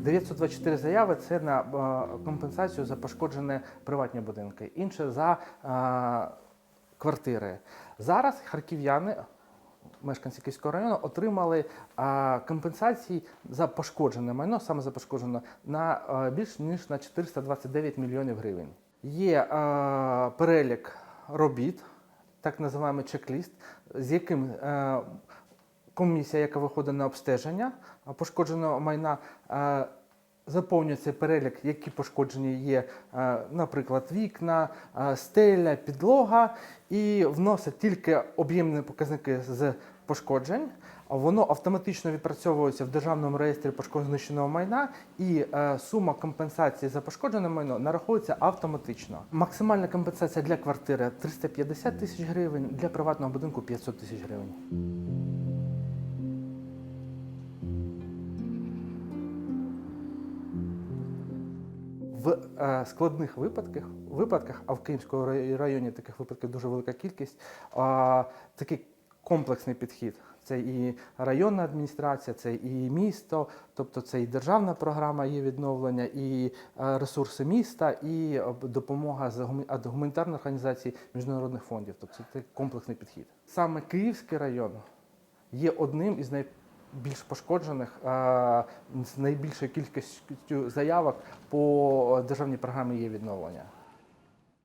924 заяви це на е, компенсацію за пошкоджені приватні будинки, інше за е, квартири. Зараз харків'яни, мешканці Київського району, отримали е, компенсації за пошкоджене майно, саме за пошкоджене, на більш ніж на 429 мільйонів гривень. Є перелік робіт, так називаємо чек-ліст, з яким комісія, яка виходить на обстеження пошкодженого майна, е, заповнює цей перелік, які пошкоджені є, е, наприклад, вікна, е, стеля, підлога, і вносить тільки об'ємні показники з пошкоджень. Воно автоматично відпрацьовується в державному реєстрі пошкодженого майна, і сума компенсації за пошкоджене майно нараховується автоматично. Максимальна компенсація для квартири 350 тисяч гривень, для приватного будинку 500 тисяч гривень. В е, складних випадках, випадках, а в Київському районі таких випадків дуже велика кількість, такий комплексний підхід. Це і районна адміністрація, це і місто, тобто це і державна програма є відновлення, і е, ресурси міста, і е, допомога з гуманітарних організацій міжнародних фондів. Тобто це комплексний підхід. Саме Київський район є одним із найбільш пошкоджених е, з найбільшою кількістю заявок по державній програмі є відновлення.